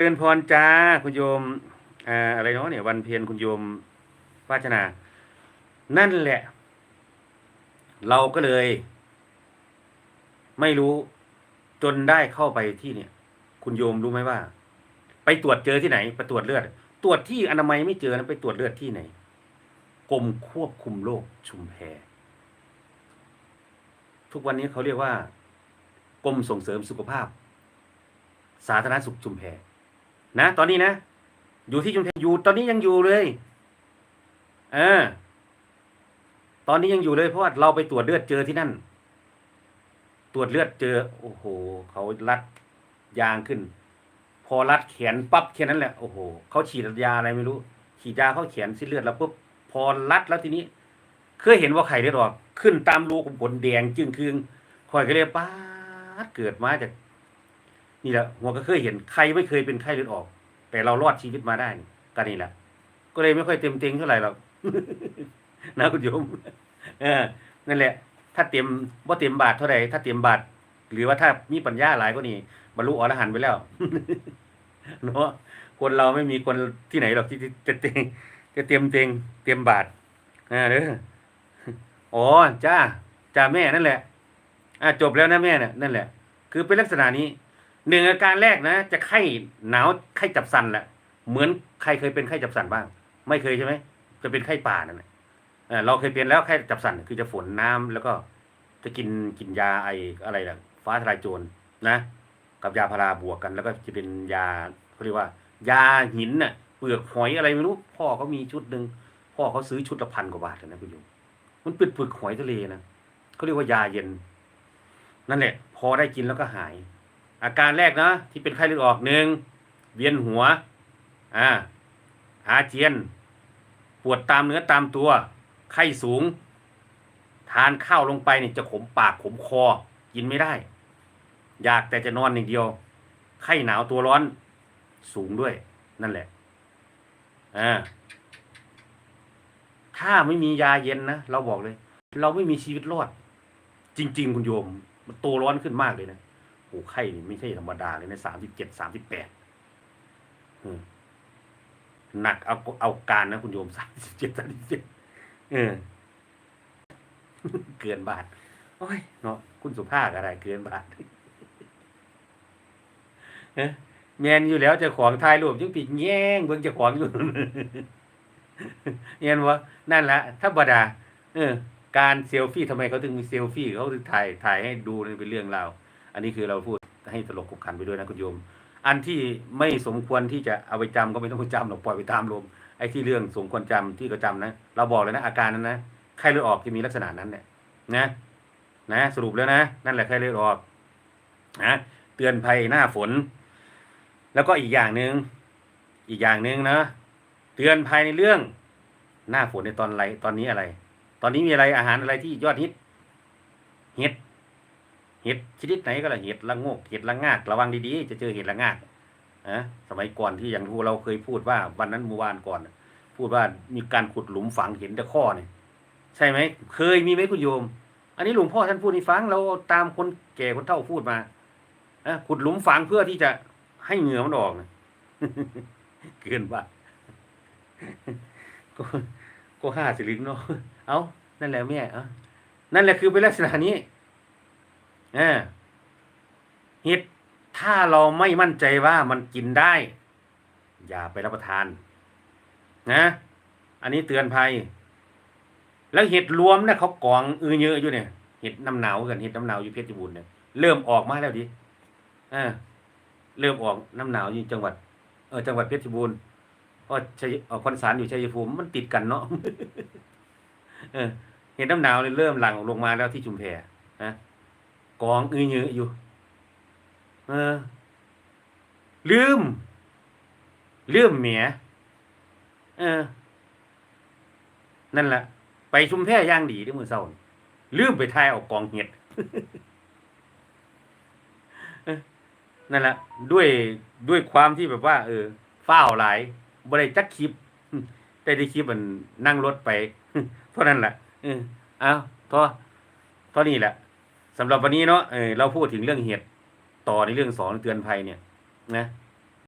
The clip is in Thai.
เตือนพรจ้าคุณโยมอ่าอะไรเนาะเนี่ยวันเพ็ญคุณโยมวาชนา นั่นแหละ เราก็เลย ไม่รู้จนได้เข้าไปที่เนี่ย คุณโยมรู้ไหมว่า ไปตรวจเจอที่ไหนไปตรวจเลือด ตรวจที่อนามัยไม่เจอนะไปตรวจเลือดที่ไหนกรมควบคุมโรคชุมแพทุกวันนี้เขาเรียกว่ากรมส่งเสริมสุขภาพ สาธารณสุขชุมแพ นะตอนนี้นะอยู่ที่ชุมแพอยู่ตอนนี้ยังอยู่เลยเออตอนนี้ยังอยู่เลยเพราะว่าเราไปตรวจเลือดเจอที่นั่น ตรวจเลือดเจอ โอ้โหเขารัดยางขึ้น พอรัดแขนปั๊บแค่นั้นแหละโอ้โหเขาฉีดยาอะไรไม่รู้ ฉีดยาเข้าแขนสิ้นเลือดแล้วปุ๊บพอรัดแล้วทีนี้ เคยเห็นว่าไข่เลือดออกขึ้นตามรูขุมขนแดงจึงคืงคอยก็เลยป้าดเกิดมาจาก นี่แหละหัวก็เคยเห็นใครไม่เคยเป็นไข้เลือดออก แต่เรารอดชีวิตมาได้นี่ก็นี่แหละก็เลยไม่ค่อยเต็มเต็งเท่าไหร่หรอกนะคุณโยมเออนั่นแหละ ถ้าเต็มว่าเต็มบาทเท่าไหร่ถ้าเต็มบาทหรือว่าถ้ามีปัญญาหลายก็นี่บรรลุอรหันต์ไปแล้วเนาะคนเราไม่มีคนที่ไหนหรอกที่จะเต็งจะเต็มเต็งเต็มบาทอ่าเด้ออ๋อจ้าจ้าแม่นั่นแหละอะจบแล้วนะแม่เนี่ยนั่นแหละ คือเป็นลักษณะนี้ หนึ่งอาการแรกนะ จะไข้หนาวไข้จับสันแหละเหมือนใครเคยเป็นไข้จับสันบ้าง ไม่เคยใช่ไหมจะเป็นไข้ป่านั่นแหละเราเคยเป็นแล้วไข้จับสันคือจะฝนน้ำแล้วก็จะกินกินยาไออะไรล่ะฟ้าทลายโจรนะ กับยาพาราบวกกัน แล้วก็จะเป็นยาเขาเรียกว่า ยาหินน่ะเปลือกหอยอะไรไม่รู้ พ่อเขามีชุดหนึ่งพ่อเขาซื้อชุดละพันกว่าบาทนะคุณโยมมันเป็นเปลือกหอยทะเลนะเขาเรียกว่ายาเย็น นั่นแหละ พอได้กินแล้วก็หาย อาการแรกนะที่เป็นไข้เลือดออกหนึ่งเวียนหัวอ่าอาเจียน ปวดตามเนื้อตามตัว ไข้สูง ทานข้าวลงไปเนี่ยจะขมปากขมคอ กินไม่ได้ อยากแต่จะนอนอย่างเดียว ไข้หนาวตัวร้อน สูงด้วย นั่นแหละอ่าถ้าไม่มียาเย็นนะเราบอกเลย เราไม่มีชีวิตรอด จริง ๆ คุณโยม มันตัวร้อนขึ้นมากเลยนะ โอ้ไข้นี่ไม่ใช่ธรรมดาเลยนะสามสิบเจ็ดสามสิบแปดหนักเอาเอาการนะคุณโยมสามสิบเจ็ดสามสิบเจ็ดเออ เกินบาท โอ้ยเนาะคุณสุภาพอะไร เกินบาทเอ้ยแมนอยู่แล้วจะของทายรูปยังปิดแย่งเบิ่งจะของอยู่เห็นว่านั่นแหละธรรมดาเออ การเซลฟี่ทำไมเขาถึงมีเซลฟี่เขาถึงถ่ายถ่ายให้ดูนี่เป็นเรื่องราว อันนี้คือเราพูดให้ตลกขบขันไปด้วยนะคุณโยม อันที่ไม่สมควรที่จะเอาไปจำก็ไม่ต้องไปจำหรอกปล่อยไปตามลมไอ้ที่เรื่องสมควรจำที่ก็จำนะ เราบอกเลยนะอาการนั้นนะไข้เลือดออกที่มีลักษณะนั้นเนี่ยนะนะสรุปแล้วนะ นั่นแหละไข้เลือดออกนะเตือนภัยหน้าฝน แล้วก็อีกอย่างหนึ่งอีกอย่างหนึ่งนะเตือนภัยในเรื่อง หน้าฝนในตอนไรตอนนี้อะไร ตอนนี้มีอะไรอาหารอะไรที่ยอดฮิตเห็ด เห็ดชนิดไหนก็ละเห็ดละงกเห็ดละงากระวังดีๆจะเจอเห็ดละงากอะสมัยก่อนที่อย่างที่เราเคยพูดว่าวันนั้นเมื่อวานก่อน พูดว่ามีการขุดหลุมฝังเห็นต่ข้อเนี่ยใช่ไหมเคยมีไหมคุณโยม อันนี้หลวงพ่อท่านพูดให้ฟังเราตามคนแก่คนเฒ่าพูดมาอะขุดหลุมฝังเพื่อที่จะให้เหงื่อมันออกนะเกินว่าก็ก็ห้าสิลิงเนาะเอานั่นแหละแม่เอานั่นแหละคือเป็นลักษณะนี้ อ่าเห็ดถ้าเราไม่มั่นใจว่ามันกินได้ อย่าไปรับประทาน นะ อันนี้เตือนภัย แล้วเห็ดรวมเนี่ยเขากองอือเยอะอยู่เนี่ยเห็ดน้ำหนาวกันเห็ดน้ำหนาวอยู่เพชรบูรณ์เนี่ยเริ่มออกมาแล้วดิเอ่าเริ่มออกน้ำหนาวอยู่จังหวัด เออจังหวัดเพชรบูรณ์เพราะชัยเอ่อคอนสารอยู่ชัยภูมิมันติดกันเนาะเออเห็นน้ำหนาวเลยเริ่มหลั่งลงมาแล้วที่ชุมแพนะ กองอือเยอะอยู่ เออ ลืม ลืมเมียเออ นั่นแหละ ไปชุมแพย่างดีที่มือเศร้าลืมไปทายเอากองเห็ดนั่นแหละ ด้วยด้วยความที่แบบว่า เออฝ้าวหลายบ่ได้จักคลิปแต่ได้คลิปมันนั่งรถไปเท่านั้นแหละเออเอาพอเท่านี้แหละ สำหรับวันนี้เนาะเออเราพูดถึงเรื่องเห็ดต่อในเรื่องสอนเตือนภัยเนี่ย นะ